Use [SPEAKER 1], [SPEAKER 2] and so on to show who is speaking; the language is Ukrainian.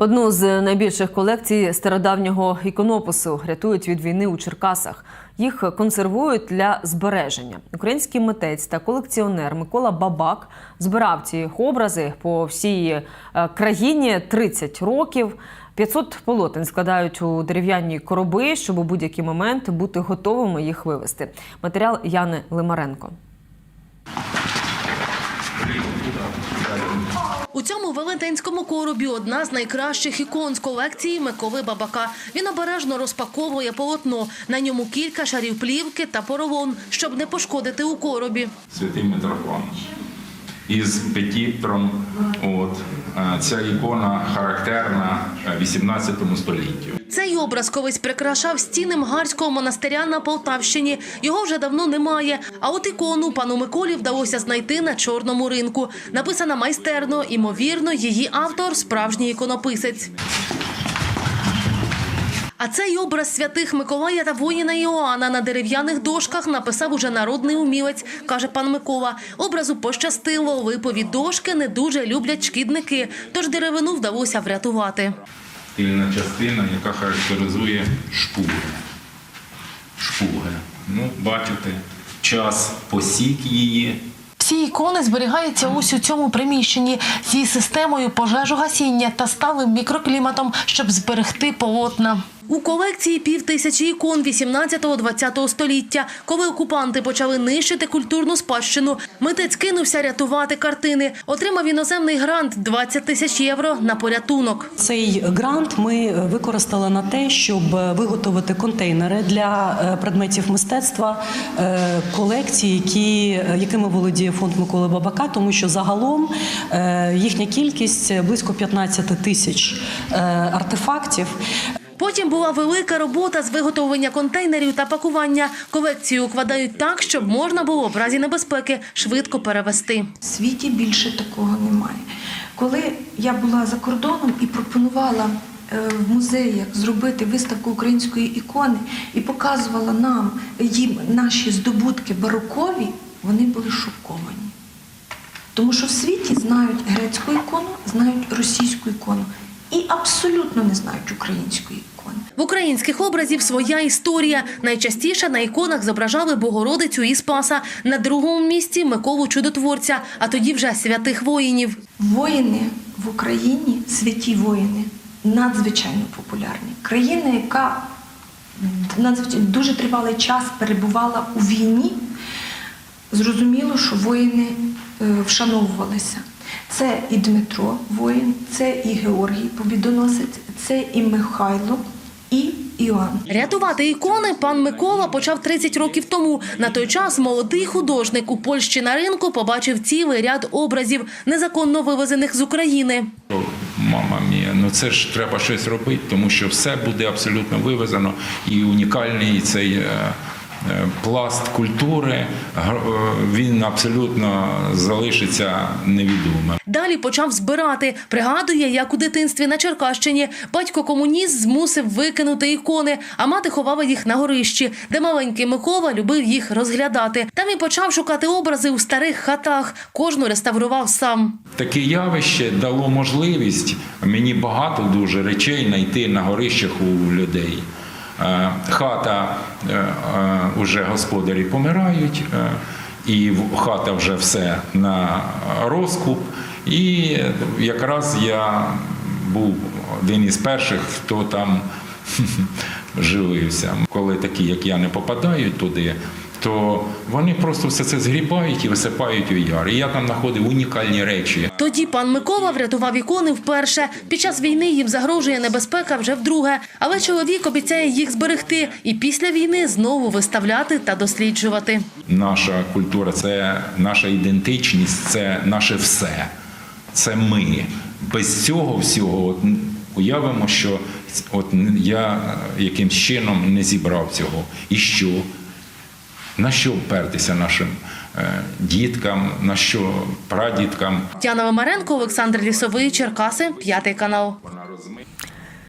[SPEAKER 1] Одну з найбільших колекцій стародавнього іконопису рятують від війни у Черкасах. Їх консервують для збереження. Український митець та колекціонер Микола Бабак збирав ці образи по всій е, країні 30 років. 500 полотен складають у дерев'яні короби, щоб у будь-який момент бути готовими їх вивезти. Матеріал Яни Лимаренко.
[SPEAKER 2] У цьому велетенському коробі одна з найкращих ікон з колекції Миколи Бабака. Він обережно розпаковує полотно. На ньому кілька шарів плівки та поролон, щоб не пошкодити у коробі.
[SPEAKER 3] святий Митрофан із петітром. От Е, ця ікона характерна е, 18 століттю.
[SPEAKER 2] Цей образ колись прикрашав стіни Мгарського монастиря на Полтавщині. Його вже давно немає. А от ікону пану Миколі вдалося знайти на чорному ринку. Написана майстерно, імовірно, її автор справжній іконописець. А цей образ святих Миколая та воїна Іоанна на дерев'яних дошках написав уже народний умілець, каже пан Микола. Образу пощастило, липові дошки не дуже люблять шкідники, тож деревину вдалося врятувати.
[SPEAKER 3] Тильна частина, яка характеризує шпуги. Шпуги. Ну, бачите, час посік її.
[SPEAKER 2] Всі ікони зберігаються ось у цьому приміщенні зі системою пожежогасіння та сталим мікрокліматом, щоб зберегти полотна. У колекції пів тисячі ікон 18-20 століття. Коли окупанти почали нищити культурну спадщину, митець кинувся рятувати картини. Отримав іноземний грант 20 тисяч євро на порятунок.
[SPEAKER 4] Цей грант ми використали на те, щоб виготовити контейнери для е, предметів мистецтва е, колекції, які, якими володіє фонд Миколи Бабака, тому що загалом е, їхня кількість близько 15 тисяч е, артефактів.
[SPEAKER 2] Потім була велика робота з виготовлення контейнерів та пакування. Колекцію укладають так, щоб можна було в разі небезпеки швидко перевести.
[SPEAKER 5] В світі більше такого немає. Коли я була за кордоном і пропонувала е, в музеях зробити виставку української ікони і показувала нам їм наші здобутки барокові, вони були шоковані. Тому що в світі знають грецьку ікону, знають російську ікону і абсолютно не знають української ікони.
[SPEAKER 2] В українських образів своя історія. Найчастіше на іконах зображали Богородицю і Спаса. На другому місці Миколу Чудотворця, а тоді вже святих воїнів.
[SPEAKER 5] Воїни в Україні, святі воїни, надзвичайно популярні. Країна, яка дуже тривалий час перебувала у війні, зрозуміло, що воїни е, вшановувалися. Це і Дмитро воїн, це і Георгій Побідоносець, це і Михайло, і Іоанн.
[SPEAKER 2] Рятувати ікони пан Микола почав 30 років тому. На той час молодий художник у Польщі на ринку побачив цілий ряд образів, незаконно вивезених з України.
[SPEAKER 3] Мама мія, ну це ж треба щось робити, тому що все буде абсолютно вивезено. І унікальний цей е, пласт культури, е, він абсолютно залишиться невідомим.
[SPEAKER 2] Далі почав збирати. Пригадує, як у дитинстві на Черкащині батько комуніст змусив викинути ікони, а мати ховала їх на горищі, де маленький Микола любив їх розглядати. Там і почав шукати образи у старих хатах. Кожну реставрував сам.
[SPEAKER 3] Таке явище дало можливість мені багато дуже речей знайти на горищах у людей. Е, Хата е, е, уже господарі помирають, е, і хата вже все на розкуп. І якраз я був один із перших, хто там живився. Коли такі, як я, не попадають туди, то вони просто все це згрібають і висипають у яр. І я там знаходив унікальні речі.
[SPEAKER 2] Тоді пан Микола врятував ікони вперше. Під час війни їм загрожує небезпека вже вдруге. Але чоловік обіцяє їх зберегти і після війни знову виставляти та досліджувати.
[SPEAKER 3] Наша культура це наша ідентичність, це наше все. Це ми. Без цього всього от, уявимо, що от я якимсь чином не зібрав цього. І що? На що впертися нашим е, діткам, на що прадіткам?
[SPEAKER 2] Тяна Мамаренко, Олександр Лісовий, Черкаси, п'ятий канал.